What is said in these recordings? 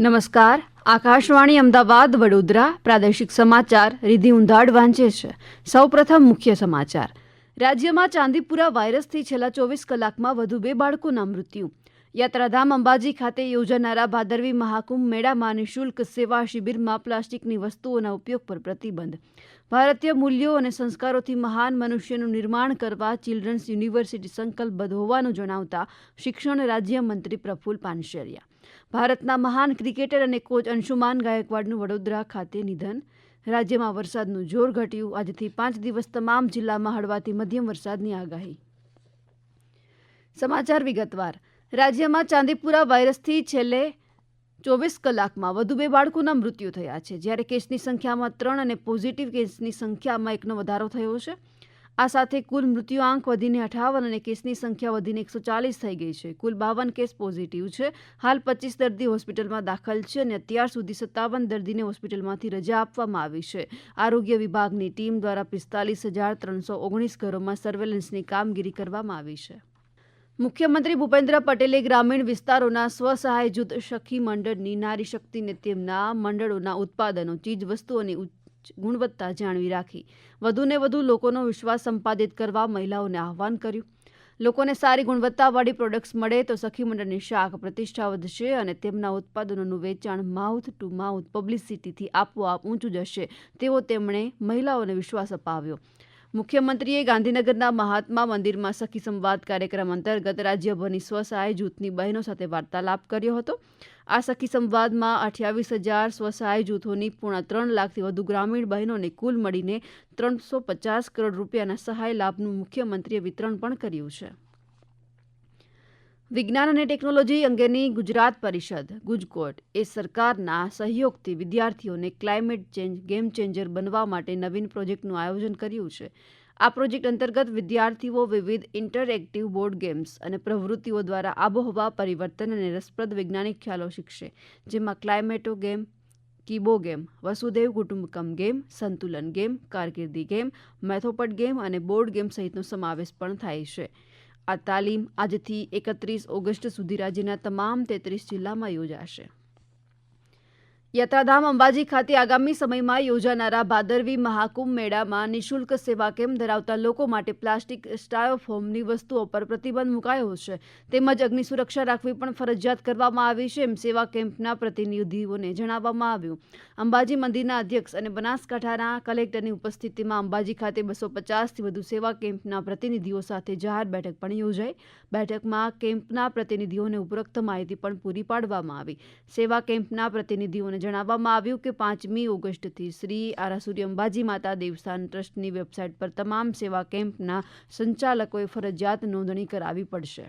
નમસ્કાર. આકાશવાણી અમદાવાદ, વડોદરા. પ્રાદેશિક સમાચાર રિધિ ઉંધાડ વાંચે છે. સૌપ્રથમ મુખ્ય સમાચાર. રાજ્યમાં ચાંદીપુરા વાયરસથી છેલ્લા ચોવીસ કલાકમાં વધુ બે બાળકોના મૃત્યુ. યાત્રાધામ અંબાજી ખાતે યોજાનારા ભાદરવી મહાકુંભ મેળામાં નિઃશુલ્ક સેવા શિબિરમાં પ્લાસ્ટિકની વસ્તુઓના ઉપયોગ પર પ્રતિબંધ. ભારતીય મૂલ્યો અને સંસ્કારોથી મહાન મનુષ્યનું નિર્માણ કરવા ચિલ્ડ્રન્સ યુનિવર્સિટી સંકલ્પબદ્ધ હોવાનું જણાવતા શિક્ષણ રાજ્યમંત્રી પ્રફુલ પાનશેરિયા ભારતના મહાન ક્રિકેટર અને કોચ અંશુમાન ગાયકવાડનું વડોદરા ખાતે નિધન. રાજ્યમાં વરસાદનું જોર ઘટ્યું. આજથી પાંચ દિવસ તમામ જિલ્લામાં હળવાથી મધ્યમ વરસાદની આગાહી. સમાચાર વિગતવાર. રાજ્યમાં ચાંદીપુરા વાયરસથી છેલ્લે ચોવીસ કલાકમાં વધુ બે બાળકોના મૃત્યુ થયા છે. જ્યારે કેસની સંખ્યામાં ત્રણ અને પોઝિટિવ કેસની સંખ્યામાં એકનો વધારો થયો છે. આ સાથે કુલ મૃત્યુઆંક વધીને અઠાવન અને કેસની સંખ્યા વધીને એકસો ચાલીસ થઈ ગઈ છે. કુલ બાવન કેસ પોઝિટિવ છે. હાલ પચીસ દર્દી હોસ્પિટલમાં દાખલ છે અને અત્યાર સુધી સત્તાવન દર્દીને હોસ્પિટલમાંથી રજા આપવામાં આવી છે. આરોગ્ય વિભાગની ટીમ દ્વારા પિસ્તાલીસ હજાર ત્રણસો ઓગણીસ ઘરોમાં સર્વેલન્સની કામગીરી કરવામાં આવી છે. મુખ્યમંત્રી ભૂપેન્દ્ર પટેલે ગ્રામીણ વિસ્તારોના સ્વસહાય જૂથ સખી મંડળની નારી શક્તિને તેમના મંડળોના ઉત્પાદનો, ચીજવસ્તુઓની ગુણવત્તા જાળવી રાખી. વધુને વધુ લોકોનો વિશ્વાસ સંપાદિત કરવા મહિલાઓને આહવાન કર્યું. લોકોને સારી ગુણવત્તાવાળી પ્રોડક્ટ્સ મળે તો સખી મંડળની શાખ પ્રતિષ્ઠા વધશે અને તેમના ઉત્પાદનોનું વેચાણ માઉથ ટુ માઉથ પબ્લિસિટીથી આપોઆપ ઊંચું જશે, તેવો તેમણે મહિલાઓને વિશ્વાસ અપાવ્યો. મુખ્યમંત્રીએ ગાંધીનગરના મહાત્મા મંદિરમાં સખી સંવાદ કાર્યક્રમ અંતર્ગત રાજ્યભરની સ્વસહાય જૂથની બહેનો સાથે વાર્તાલાપ કર્યો હતો. આ સખી સંવાદમાં અઠ્યાવીસ હજાર સ્વસહાય જૂથોની પૂર્ણ ત્રણ લાખથી વધુ ગ્રામીણ બહેનોને કુલ મળીને ત્રણસો પચાસ કરોડ રૂપિયાના સહાય લાભનું મુખ્યમંત્રીએ વિતરણ પણ કર્યું છે. વિજ્ઞાન અને ટેકનોલોજી અંગેની ગુજરાત પરિષદ, ગુજકોટ, એ સરકારના સહયોગથી વિદ્યાર્થીઓને ક્લાઇમેટ ચેન્જ, ગેમ ચેન્જર બનવા માટે નવીન પ્રોજેક્ટનું આયોજન કર્યું છે. આ પ્રોજેક્ટ અંતર્ગત વિદ્યાર્થીઓ વિવિધ ઇન્ટરએક્ટિવ બોર્ડ ગેમ્સ અને પ્રવૃત્તિઓ દ્વારા આબોહવા પરિવર્તન અને રસપ્રદ વૈજ્ઞાનિક ખ્યાલો શીખશે. જેમાં ક્લાઇમેટો ગેમ, કીબો ગેમ, વસુદેવ કુટુંબકમ ગેમ, સંતુલન ગેમ, કારકિર્દી ગેમ મેથોપટ ગેમ અને બોર્ડ ગેમ સહિતનો સમાવેશ પણ થાય છે. આ તાલીમ આજથી એકત્રીસ ઓગસ્ટ સુધી રાજ્યના તમામ તેત્રીસ જિલ્લામાં યોજાશે. યાત્રાધામ અંબાજી ખાતે આગામી સમયમાં યોજાનારા ભાદરવી મહાકુંભ મેળામાં નિઃશુલ્ક સેવા કેમ્પ ધરાવતા લોકો માટે પ્લાસ્ટિક સ્ટાયોફોમની વસ્તુઓ પર પ્રતિબંધ મુકાયો છે. તેમજ અગ્નિ સુરક્ષા રાખવી પણ ફરજિયાત કરવામાં આવી છે એમ સેવા કેમ્પના પ્રતિનિધિઓને જણાવવામાં આવ્યું. અંબાજી મંદિરના અધ્યક્ષ અને બનાસકાંઠાના કલેક્ટરની ઉપસ્થિતિમાં અંબાજી ખાતે બસો પચાસથી વધુ સેવા કેમ્પના પ્રતિનિધિઓ સાથે જાહેર બેઠક પણ યોજાઈ. બેઠકમાં કેમ્પના પ્રતિનિધિઓને ઉપરોક્ત માહિતી પણ પૂરી પાડવામાં આવી. સેવા કેમ્પના પ્રતિનિધિઓને જણાવવામાં આવ્યું કે પાંચમી ઓગસ્ટથી શ્રી આરાસુરી અંબાજી માતા દેવસ્થાન ટ્રસ્ટની વેબસાઇટ પર તમામ સેવા કેમ્પના સંચાલકોએ ફરજિયાત નોંધણી કરાવવી પડશે.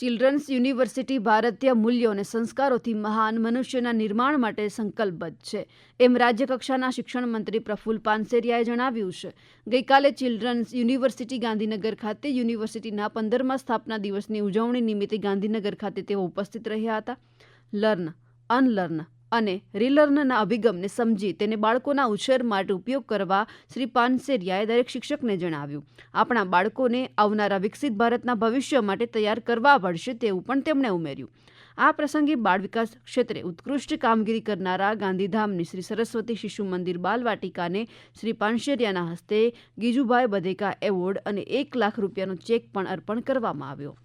ચિલ્ડ્રન્સ યુનિવર્સિટી ભારતીય મૂલ્યો અને સંસ્કારોથી મહાન મનુષ્યના નિર્માણ માટે સંકલ્પબદ્ધ છે. એમ રાજ્યકક્ષાના શિક્ષણ મંત્રી પ્રફુલ પાનસેરિયાએ જણાવ્યું છે. ગઈકાલે ચિલ્ડ્રન્સ યુનિવર્સિટી ગાંધીનગર ખાતે યુનિવર્સિટીના પંદરમા સ્થાપના દિવસની ઉજવણી નિમિત્તે ગાંધીનગર ખાતે તેઓ ઉપસ્થિત રહ્યા હતા. લર્ન અનલર્ન અને રીલર્નના અભિગમને સમજી તેને બાળકોના ઉછેર માટે ઉપયોગ કરવા શ્રી પાનસેરિયાએ દરેક શિક્ષકને જણાવ્યું, આપણા બાળકોને આવનારા વિકસિત ભારતના ભવિષ્ય માટે તૈયાર કરવા પડશે તેવું પણ તેમણે ઉમેર્યું. આ પ્રસંગે બાળ વિકાસ ક્ષેત્રે ઉત્કૃષ્ટ કામગીરી કરનારા ગાંધીધામની શ્રી સરસ્વતી શિશુ મંદિર બાલવાટિકાને શ્રી પાનશેરિયાના હસ્તે ગીજુભાઈ બધેકા એવોર્ડ અને એક લાખ રૂપિયાનો ચેક પણ અર્પણ કરવામાં આવ્યો.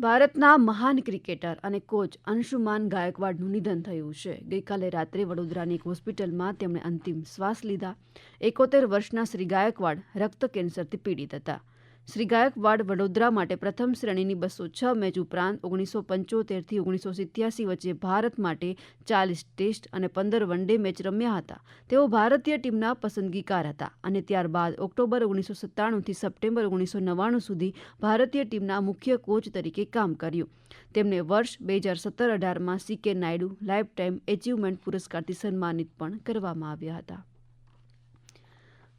ભારતના મહાન ક્રિકેટર અને કોચ અંશુમાન ગાયકવાડનું નિધન થયું છે. ગઈકાલે રાત્રે વડોદરાની એક હોસ્પિટલમાં તેમણે અંતિમ શ્વાસ લીધા. એકોતેર વર્ષના શ્રી ગાયકવાડ રક્ત કેન્સરથી પીડિત હતા. શ્રી ગાયકવાડ વડોદરા માટે પ્રથમ શ્રેણીની બસો છ મેચ ઉપરાંત ઓગણીસો પંચોતેરથી ઓગણીસો સિત્યાસી વચ્ચે ભારત માટે ચાલીસ ટેસ્ટ અને પંદર વન ડે મેચ રમ્યા હતા. તેઓ ભારતીય ટીમના પસંદગીકાર હતા અને ત્યારબાદ ઓક્ટોબર ઓગણીસો સત્તાણુંથી સપ્ટેમ્બર ઓગણીસો નવ્વાણું સુધી ભારતીય ટીમના મુખ્ય કોચ તરીકે કામ કર્યું. તેમને વર્ષ બે હજાર સત્તર અઢારમાં સી કે નાયડુ લાઇફ ટાઈમ એચિવમેન્ટ પુરસ્કારથી સન્માનિત પણ કરવામાં આવ્યા હતા.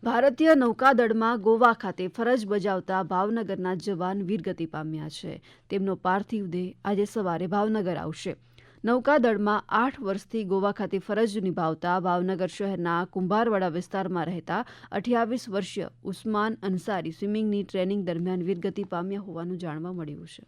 ભારતીય નૌકાદળમાં ગોવા ખાતે ફરજ બજાવતા ભાવનગરના જવાન વીરગતિ પામ્યા છે. તેમનો પાર્થિવ દેહ આજે સવારે ભાવનગર આવશે. નૌકાદળમાં આઠ વર્ષથી ગોવા ખાતે ફરજ નિભાવતા ભાવનગર શહેરના કુંભારવાડા વિસ્તારમાં રહેતા અઠ્યાવીસ વર્ષીય ઉસ્માન અન્સારી સ્વિમિંગની ટ્રેનિંગ દરમિયાન વીરગતિ પામ્યા હોવાનું જાણવા મળ્યું છે.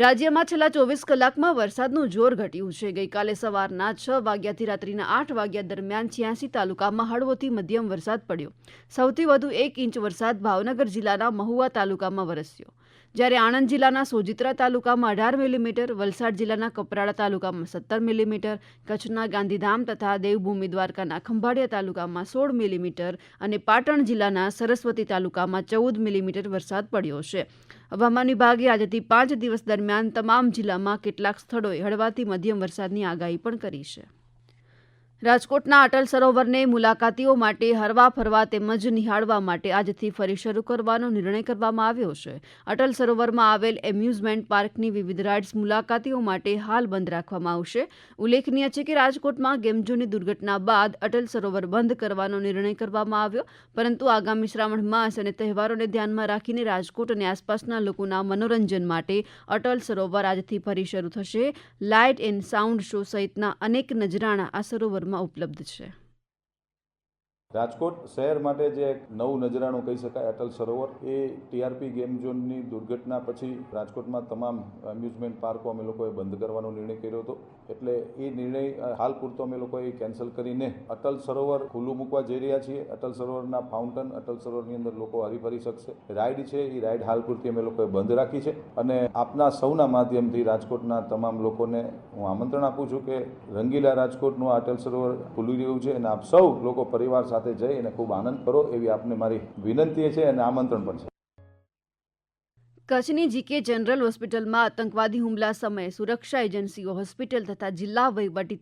રાજ્યમાં છેલ્લા ચોવીસ કલાકમાં વરસાદનું જોર ઘટ્યું છે. ગઈકાલે સવારના છ વાગ્યાથી રાત્રિના આઠ વાગ્યા દરમિયાન છ્યાસી તાલુકામાં હળવોથી મધ્યમ વરસાદ પડ્યો. સૌથી વધુ એક ઇંચ વરસાદ ભાવનગર જિલ્લાના મહુવા તાલુકામાં વરસ્યો. જ્યારે આણંદ જિલ્લાના સોજિત્રા તાલુકામાં અઢાર મિલીમીટર, વલસાડ જિલ્લાના કપરાડા તાલુકામાં સત્તર મિલીમીટર, કચ્છના ગાંધીધામ તથા દેવભૂમિ દ્વારકાના ખંભાળિયા તાલુકામાં સોળ મિલીમીટર અને પાટણ જિલ્લાના સરસ્વતી તાલુકામાં ચૌદ મિલીમીટર વરસાદ પડ્યો છે. હવામાન વિભાગે આજથી પાંચ દિવસ દરમિયાન તમામ જિલ્લામાં કેટલાક સ્થળોએ હળવાથી મધ્યમ વરસાદની આગાહી પણ કરી છે. રાજકોટના અટલ સરોવરને મુલાકાતીઓ માટે હરવા ફરવા તેમજ નિહાળવા માટે આજથી ફરી શરૂ કરવાનો નિર્ણય કરવામાં આવ્યો છે. અટલ સરોવરમાં આવેલ એમ્યુઝમેન્ટ પાર્કની વિવિધ રાઇડ્સ મુલાકાતીઓ માટે હાલ બંધ રાખવામાં આવશે. ઉલ્લેખનીય છે કે રાજકોટમાં ગેમઝોનની દુર્ઘટના બાદ અટલ સરોવર બંધ કરવાનો નિર્ણય કરવામાં આવ્યો, પરંતુ આગામી શ્રાવણ માસ અને તહેવારોને ધ્યાનમાં રાખીને રાજકોટ અને આસપાસના લોકોના મનોરંજન માટે અટલ સરોવર આજથી ફરી શરૂ થશે. લાઇટ એન્ડ સાઉન્ડ શો સહિતના અનેક નજરાણા આ સરોવરમાં ઉપલબ્ધ છે. રાજકોટ શહેર માટે જે એક નવું નજરાણું કહી શકાય અટલ સરોવર એ ટીઆરપી ગેમ ઝોનની દુર્ઘટના પછી રાજકોટમાં તમામ એમ્યુઝમેન્ટ પાર્કો અમે લોકોએ બંધ કરવાનો નિર્ણય કર્યો હતો. એટલે એ નિર્ણય હાલ પૂરતો અમે લોકોએ કેન્સલ કરીને અટલ સરોવર ખુલ્લું મૂકવા જઈ રહ્યા છીએ. અટલ સરોવરના ફાઉન્ટન અટલ સરોવરની અંદર લોકો હરીફરી શકશે. રાઇડ છે, એ રાઇડ હાલ પૂરતી અમે લોકોએ બંધ રાખી છે. અને આપના સૌના માધ્યમથી રાજકોટના તમામ લોકોને હું આમંત્રણ આપું છું કે રંગીલા રાજકોટનું અટલ સરોવર ખુલી રહ્યું છે અને આપ સૌ લોકો પરિવાર સાથે જઈ અને ખૂબ આનંદ કરો એવી આપને મારી વિનંતી છે અને આમંત્રણ પણ છે. કચ્છની જીકે જનરલ હોસ્પિટલમાં આતંકવાદી હુમલા સમયે સુરક્ષા એજન્સીઓ હોસ્પિટલ તથા જિલ્લા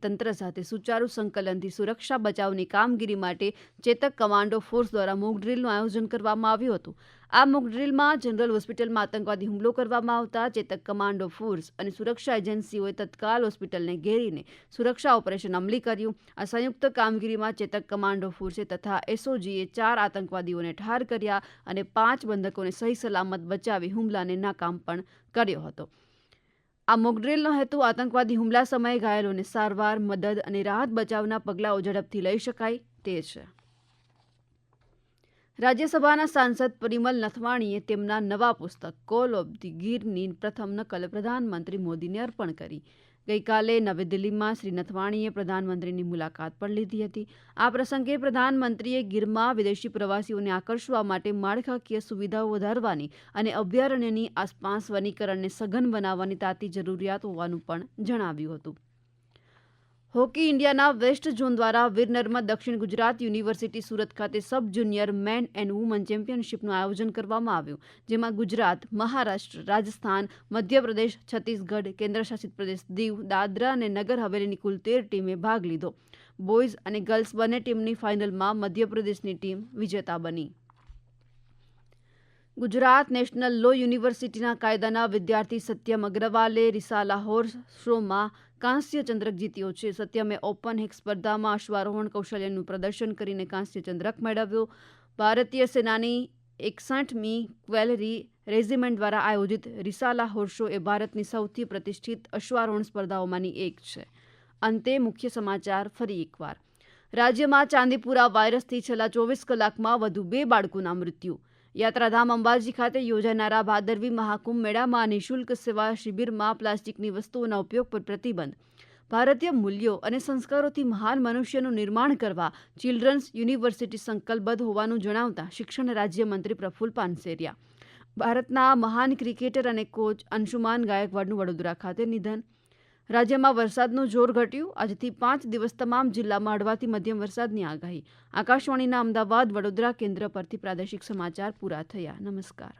તંત્ર સાથે સુચારુ સંકલનથી સુરક્ષા બચાવની કામગીરી માટે ચેતક કમાન્ડો ફોર્સ દ્વારા મોક ડ્રીલનું આયોજન કરવામાં આવ્યું હતું. આ મોક ડ્રીલમાં જનરલ હોસ્પિટલમાં આતંકવાદી હુમલો કરવામાં આવતા, ચેતક કમાન્ડો ફોર્સ અને સુરક્ષા એજન્સીઓએ તત્કાલ હોસ્પિટલને ઘેરીને સુરક્ષા ઓપરેશન અમલી કર્યું. આ સંયુક્ત કામગીરીમાં ચેતક કમાન્ડો ફોર્સે તથા એસઓજીએ ચાર આતંકવાદીઓને ઠાર કર્યા અને પાંચ બંધકોને સહી સલામત બચાવી હુમલાને નાકામ પણ કર્યો હતો. આ મોકડ્રીલનો હેતુ આતંકવાદી હુમલા સમયે ઘાયલોને સારવાર, મદદ અને રાહત બચાવના પગલાઓ ઝડપથી લઈ શકાય તે છે. રાજ્યસભાના સાંસદ પરિમલ નથવાણીએ તેમના નવા પુસ્તક કોલ ઓફ ધી ગીરની પ્રથમ નકલ પ્રધાનમંત્રી મોદીને અર્પણ કરી. ગઈકાલે નવી દિલ્હીમાં શ્રી નથવાણીએ પ્રધાનમંત્રીની મુલાકાત પણ લીધી હતી. આ પ્રસંગે પ્રધાનમંત્રીએ ગીરમાં વિદેશી પ્રવાસીઓને આકર્ષવા માટે માળખાકીય સુવિધાઓ વધારવાની અને અભયારણ્યની આસપાસ વનીકરણને સઘન બનાવવાની તાતી જરૂરિયાત હોવાનું પણ જણાવ્યું હતું. હોકી ઇન્ડિયાના વેસ્ટ ઝોન દ્વારા વિરનરમાં દક્ષિણ ગુજરાત યુનિવર્સિટી સુરત ખાતે sub junior men and woman ચેમ્પિયનશિપનું આયોજન કરવામાં આવ્યું, જેમાં ગુજરાત, મહારાષ્ટ્ર, રાજસ્થાન, મધ્યપ્રદેશ, છત્તીસગઢ, કેન્દ્રશાસિત પ્રદેશ, દીવ, દાદરા અને નગર હવેલીની કુલ તેર ટીમે ભાગ લીધો. બોયઝ અને ગર્લ્સ બંને ટીમની ફાઇનલમાં મધ્યપ્રદેશની ટીમ વિજેતા બની. ગુજરાત નેશનલ લો યુનિવર્સિટીના કાયદાના વિદ્યાર્થી સત્યમ અગ્રવાલે રિસા લાહોર શોમાં કાંસ્ય ચંદ્રક જીત્યો છે. સત્યમે ઓપન હેક સ્પર્ધામાં અશ્વારોહણ કૌશલ્યનું પ્રદર્શન કરીને કાંસ્ય ચંદ્રક મેળવ્યો. ભારતીય સેનાની એકસઠમી ક્વેલરી રેજિમેન્ટ દ્વારા આયોજિત રિસાલા હોર્સો એ ભારતની સૌથી પ્રતિષ્ઠિત અશ્વારોહણ સ્પર્ધાઓમાંની એક છે. અંતે મુખ્ય સમાચાર ફરી એકવાર. રાજ્યમાં ચાંદીપુરા વાયરસથી છેલ્લા ચોવીસ કલાકમાં વધુ બે બાળકોના મૃત્યુ. યાત્રાધામ અંબાજી ખાતે યોજાનારા ભાદરવી મહાકુંભ મેળામાં નિઃશુલ્ક સેવા શિબિરમાં પ્લાસ્ટિકની વસ્તુઓના ઉપયોગ પર પ્રતિબંધ. ભારતીય મૂલ્યો અને સંસ્કારોથી મહાન મનુષ્યનું નિર્માણ કરવા ચિલ્ડ્રન્સ યુનિવર્સિટી સંકલ્પબદ્ધ હોવાનું જણાવતા શિક્ષણ રાજ્યમંત્રી પ્રફુલ પાનસેરિયા. ભારતના મહાન ક્રિકેટર અને કોચ અંશુમાન ગાયકવાડનું વડોદરા ખાતે નિધન રાજ્યમાં વરસાદનું જોર ઘટ્યું. આજથી પાંચ દિવસ તમામ જિલ્લામાં અડવાથી મધ્યમ વરસાદની આગાહી. આકાશવાણીના અમદાવાદ વડોદરા કેન્દ્ર પરથી પ્રાદેશિક સમાચાર પૂરા થયા. નમસ્કાર.